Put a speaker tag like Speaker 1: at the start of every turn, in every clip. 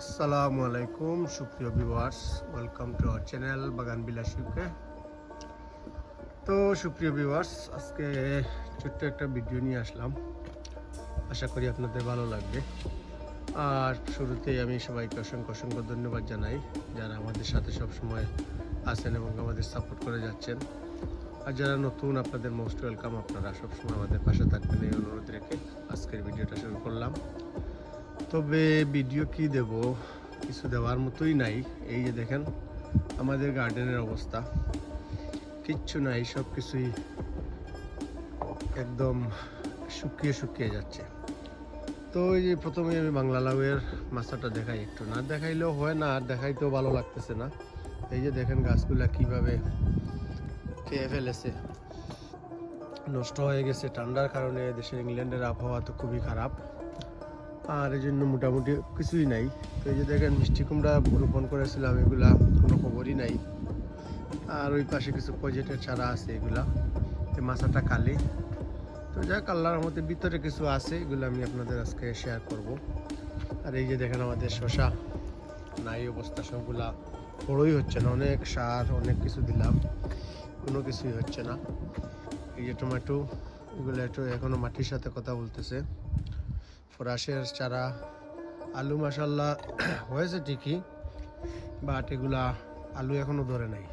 Speaker 1: আসসালামু আলাইকুম, সুপ্রিয় viewers welcome to our channel বাগান বিলাসীকে তো সুপ্রিয় ভিউয়ার্স আজকে ছোট্ট একটা ভিডিও নিয়ে আসলাম। আশা করি আপনাদের ভালো লাগবে। আর শুরুতেই আমি সবাইকে অসংখ্য অসংখ্য ধন্যবাদ জানাই, যারা আমাদের সাথে সব সময় আছেন এবং আমাদের সাপোর্ট করে যাচ্ছেন। আর যারা নতুন, আপনাদের মোস্ট ওয়েলকাম আপনারা সবসময় আমাদের পাশে থাকবেন, এই অনুরোধ রেখে আজকের ভিডিওটা শুরু করলাম। তবে ভিডিও কি দেব? কিছু দেওয়ার মতোই নাই। এই যে দেখেন, আমাদের গার্ডেনের অবস্থা। কিচ্ছু নাই সব কিছুই একদম শুকিয়ে শুকিয়ে যাচ্ছে। তো এই যে প্রথমে আমি বাংলা লাউয়ের মাছাটা দেখাই একটু। না দেখাইলেও হয় না, আর দেখাইতেও ভালো লাগতেছে না। এই যে দেখেন গাছগুলা কীভাবে খেয়ে ফেলেছে। নষ্ট হয়ে গেছে। ঠান্ডার কারণে দেশের ইংল্যান্ডের আবহাওয়া তো খুবই খারাপ। আর এই জন্য মোটামুটি কিছুই নাই। তো এই যে দেখেন, মিষ্টি কুমড়া রোপণ করেছিলাম, এগুলা কোনো খবরই নাই। আর ওই পাশে কিছু প্রজেক্টের চারা আছে এগুলা। মাছাটা কালি। তো যাক, আল্লাহর মধ্যে ভিতরে কিছু আছে, এগুলো আমি আপনাদের আজকে শেয়ার করব। আর এই যে দেখেন, আমাদের শশা নাই অবস্থা, সবগুলা বড়ই হচ্ছে না। অনেক সার, অনেক কিছু দিলাম। কোনো কিছুই হচ্ছে না। এই যে টমেটো এগুলো একটু এখনও মাটির সাথে কথা বলতেছে। ফরাসের চারা। আলু মাসাল্লাহ হয়েছে ঠিকই বাট এগুলা আলু এখনও ধরে নাই।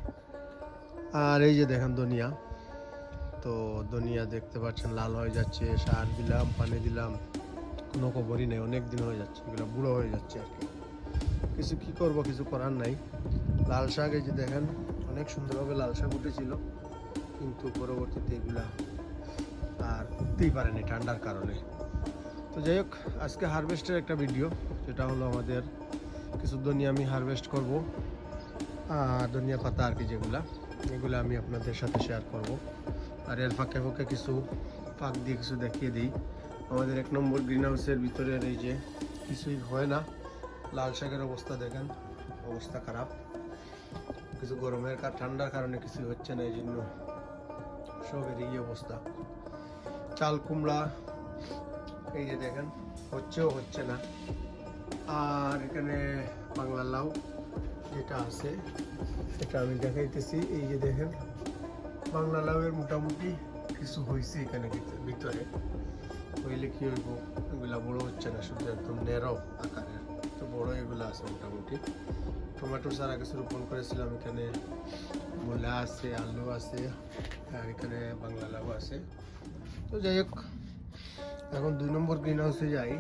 Speaker 1: আর এই যে দেখেন ধনিয়া, তো ধনিয়া দেখতে পাচ্ছেন, লাল হয়ে যাচ্ছে, সার দিলাম, পানি দিলাম, কোনো খবরই নেই, অনেক দিন হয়ে যাচ্ছে, এগুলো বুড়ো হয়ে যাচ্ছে আর কি। কিছু কি করব, কিছু করার নাই। লাল শাক, এই যে দেখেন, অনেক সুন্দরভাবে লাল শাক উঠেছিল, কিন্তু পরবর্তীতে এগুলা আর উঠতেই পারেনি ঠান্ডার কারণে। তো যাই হোক, আজকে হারভেস্টের একটা ভিডিও যেটা হলো আমাদের কিছু ধনিয়া আমি হারভেস্ট করব ধনিয়া পাতা আর কি যেগুলা, এগুলো আমি আপনাদের সাথে শেয়ার করব। আর এর ফাঁকে ফাঁকে কিছু ফাঁক দিয়ে কিছু দেখিয়ে দিই। আমাদের এক নম্বর গ্রিন হাউসের ভিতরের এই যে কিছুই হয় না, লাল শাকের অবস্থা দেখেন, অবস্থা খারাপ। কিছু গরমের কার, ঠান্ডার কারণে কিছু হচ্ছে না, এই জন্য সবের এই অবস্থা। চাল, কুমড়া এই যে দেখেন, হচ্ছেও হচ্ছে না। আর এখানে বাংলা লাউ যেটা আছে, এটা আমি দেখাইতেছি। এই যে দেখেন, বাংলা লাউয়ের মোটামুটি কিছু হয়েছে এখানে ভিতরে- হইলে কি হইব, এগুলা বড় হচ্ছে না, শুধু একদম নেরো আকারের। তো বড় এগুলো আছে মোটামুটি। টমেটো চারা কিছু রোপণ করেছিলাম এখানে। মূলা আছে, আলু আছে, আর এখানে বাংলা লাউ আছে। তো যাই হোক এখন দুই নম্বর গ্রিন হাউসে যাই,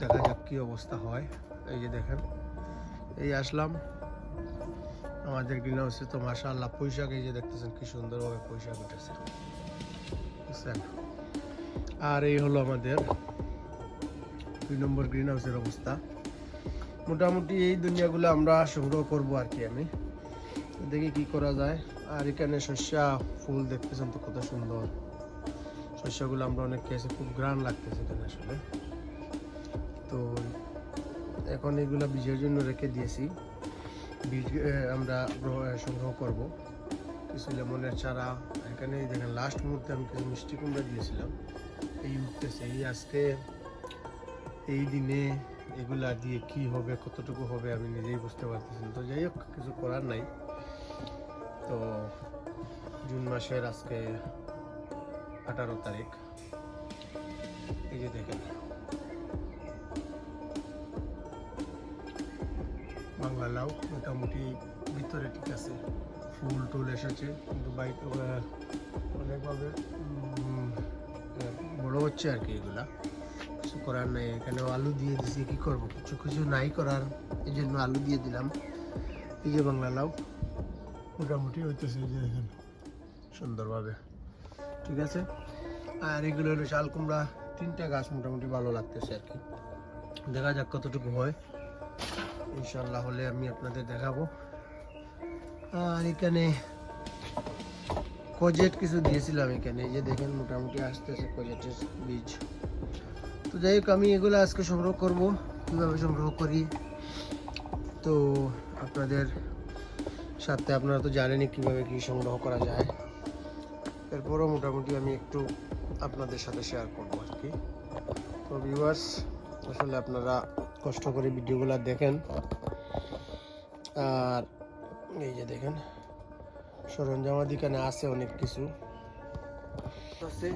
Speaker 1: দেখা যাক কি অবস্থা হয়। এই যে দেখেন, এই আসলাম। আমাদের গ্রিন হাউসে তো মাসা আল্লাহ পয়সা এই যে দেখতেছেন কি সুন্দরভাবে পয়সা উঠেছে। বুঝছেন? আর এই হলো আমাদের দুই নম্বর গ্রিন হাউসের অবস্থা। মোটামুটি এই দুনিয়াগুলো আমরা সংগ্রহ করব আর কি আমি। দেখি কি করা যায়। আর এখানে শস্যা ফুল দেখতেছেন তো কত সুন্দর। শস্যগুলো আমরা অনেক খেয়েছি, খুব গ্রান লাগতেছে এখানে আসলে। তো এখন এগুলো বীজের জন্য রেখে দিয়েছি। বীজ আমরা গ্রহ- সংগ্রহ করব। কিছু লেমনের চারা, এখানে দেখেন লাস্ট মুহূর্তে আমি কিছু মিষ্টি কুমড়া দিয়েছিলাম। এই উঠতেছে, এই আজকে, এই দিনে এগুলা দিয়ে কি হবে, কতটুকু হবে, আমি নিজেই বুঝতে পারতেছি তো যাই হোক, কিছু করার নাই। তো জুন মাসের আজকে আঠারো তারিখ। এই যে দেখেন। বাংলা লাউ মোটামুটি ভিতরে ঠিক আছে। ফুল টুল এসেছে, কিন্তু বাইক অনেকভাবে বড় হচ্ছে আর কি এগুলা। কিছু করার নেই এখানেও আলু দিয়ে দিছি, কি করব? কিছু কিছু নাই করার এই জন্য আলু দিয়ে দিলাম। এই যে বাংলা লাউ মোটামুটি হইতেছে যে দেখেন, সুন্দরভাবে। ঠিক আছে? আর এগুলো হলো শাল কুমড়া, তিনটা গাছ মোটামুটি ভালো লাগতেছে আর কি। দেখা যাক কতটুকু হয়। ইনশাল্লাহ হলে আমি আপনাদের দেখাবো। আর এখানে কোজেট কিছু দিয়েছিলাম এখানে। যে দেখেন মোটামুটি আসতেছে কোজেটের বীজ। তো যাই হোক, আমি এগুলো আজকে সংগ্রহ করব। কীভাবে সংগ্রহ করি? তো আপনাদের সাথে, আপনারা তো জানেনই কীভাবে কী সংগ্রহ করা যায়। এরপরও মোটামুটি আমি একটু আপনাদের সাথে শেয়ার করব আর কি। তো ভিউয়ার্স আসলে আপনারা কষ্ট করে ভিডিওগুলো দেখেন। আর এই যে দেখেন সরঞ্জামাদি এখানে আছে অনেক কিছু। আছে।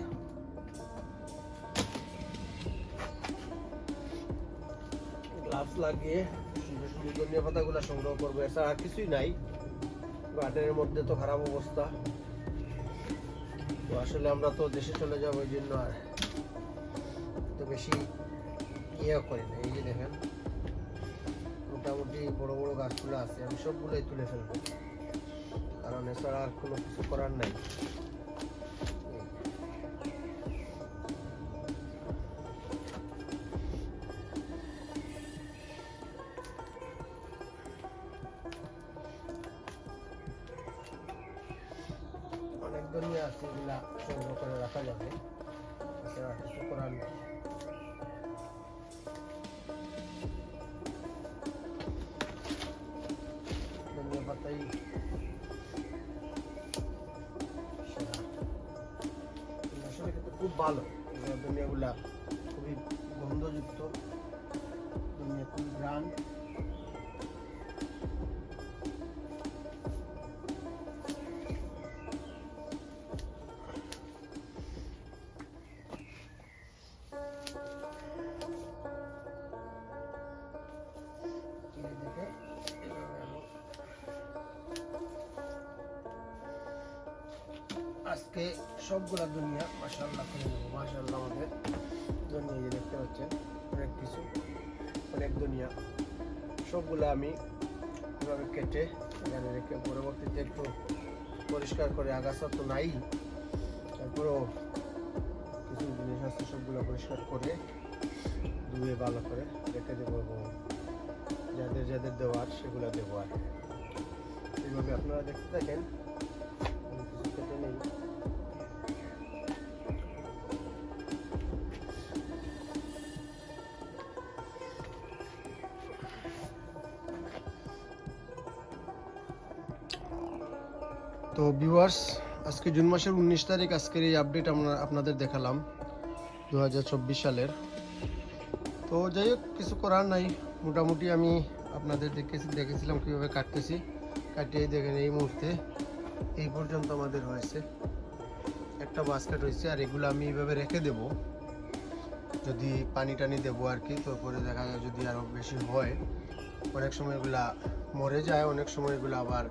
Speaker 1: লাগিয়ে ধনিয়া পাতাগুলো সংগ্রহ করব। এছাড়া আর কিছুই নাই। গার্ডেনের মধ্যে তো খারাপ অবস্থা। আসলে আমরা তো দেশে চলে যাব ওই জন্য আর তো বেশি ইয়ে করি না। এই যে দেখেন, মোটামুটি বড় বড় গাছগুলো আছে, আমি সবগুলোই তুলে ফেলব। কারণ এছাড়া আর কোনো কিছু করার নাই। এগুলা সংগ্রহ করে রাখা যাবে। এছাড়া কিছু করার নেই। ধনিয়া পাতাই সেরা। আসলে কিন্তু খুব ভালো। এই ধনিয়াগুলা খুবই গন্ধযুক্ত। ধনিয়া খুবই গ্রান আজকে সবগুলা দুনিয়া মাসাল্লাহ করে নেব মাসাল্লাহ আমাদের দুনিয়া যে দেখতে পাচ্ছেন, অনেক কিছু, অনেক দুনিয়া। সবগুলো আমি এভাবে কেটে এখানে রেখে পরবর্তীতে একটু পরিষ্কার করে, আগাছা তো নাই, তারপরেও কিছু জিনিস আছে সবগুলো পরিষ্কার করে, ধুয়ে ভালো করে রেখে দেবো যাদের যাদের দেওয়ার সেগুলো দেবো আর এইভাবে আপনারা দেখতে থাকেন কিছু কেটে নেই। ভিউয়ার্স আজকে জুন মাসের উনিশ তারিখ, আজকের এই আপডেট আমরা আপনাদের দেখালাম দু হাজার চব্বিশ সালের। তো যাই হোক, কিছু করার নাই। মোটামুটি আমি আপনাদের দেখেছি দেখেছিলাম কীভাবে কাটতেছি। কাটিয়ে দেখেন এই মুহূর্তে এই পর্যন্ত আমাদের হয়েছে। একটা বাস্কেট হয়েছে, আর এগুলো আমি এইভাবে রেখে দেব। যদি পানি টানি দেবো আর কি, তো পরে দেখা যায় যদি আরও বেশি হয়। অনেক সময় এগুলা মরে যায়, অনেক সময় এগুলো আবার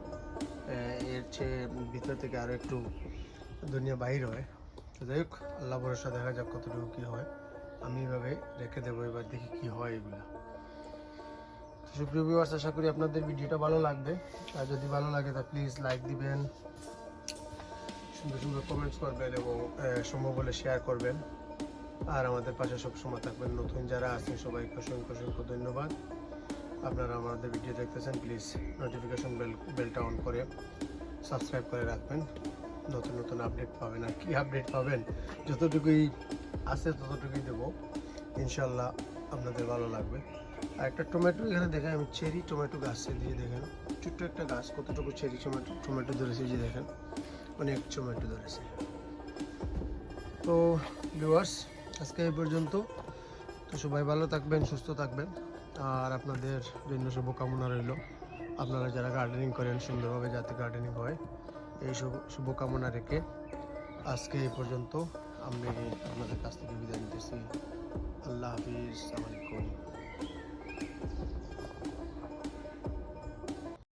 Speaker 1: এর চেয়ে ভিতর থেকে আরও একটু দুনিয়া বাহির হয়। তো যাই হোক, আল্লাহ ভরসা, দেখা যাক কতটুকু কী হয়। আমি এভাবে রেখে দেবো, এবার দেখি কি হয় এগুলা। সুপ্রিয় ভিউয়ার্স আশা করি আপনাদের ভিডিওটা ভালো লাগবে। আর যদি ভালো লাগে, তা প্লিজ লাইক দিবেন। সুন্দর সুন্দর কমেন্টস করবেন এবং সম্ভব হলে শেয়ার করবেন। আর আমাদের পাশে সব সময় থাকবেন নতুন যারা আছেন, সবাইকে অসংখ্য অসংখ্য ধন্যবাদ। আপনারা আমাদের ভিডিও দেখতেছেন প্লিজ নোটিফিকেশন বেল বেলটা অন করে সাবস্ক্রাইব করে রাখবেন। নতুন নতুন আপডেট পাবেন আর কি আপডেট পাবেন। যতটুকুই আছে ততটুকুই দেবো। ইনশাল্লাহ আপনাদের ভালো লাগবে। আর একটা টমেটো এখানে দেখেন, আমি চেরি টমেটো গাছে দিয়ে দেখেন, ছোট্ট একটা গাছ, কতটুকু চেরি টমেটো টমেটো ধরেছে যে দেখেন, অনেক টমেটো ধরেছে। তো ভিউয়ার্স আজকে এই পর্যন্ত। তো সবাই ভালো থাকবেন, সুস্থ থাকবেন। আর আপনাদের জন্য শুভকামনা রইল। আপনারা যারা গার্ডেনিং করেন, সুন্দরভাবে যাতে গার্ডেনিং হয়, এই শুভ, শুভকামনা রেখে আজকে এই পর্যন্ত আমি আপনাদের কাছ থেকে বিদায় নিতেছি। আল্লাহ হাফিজ আলাইকুম।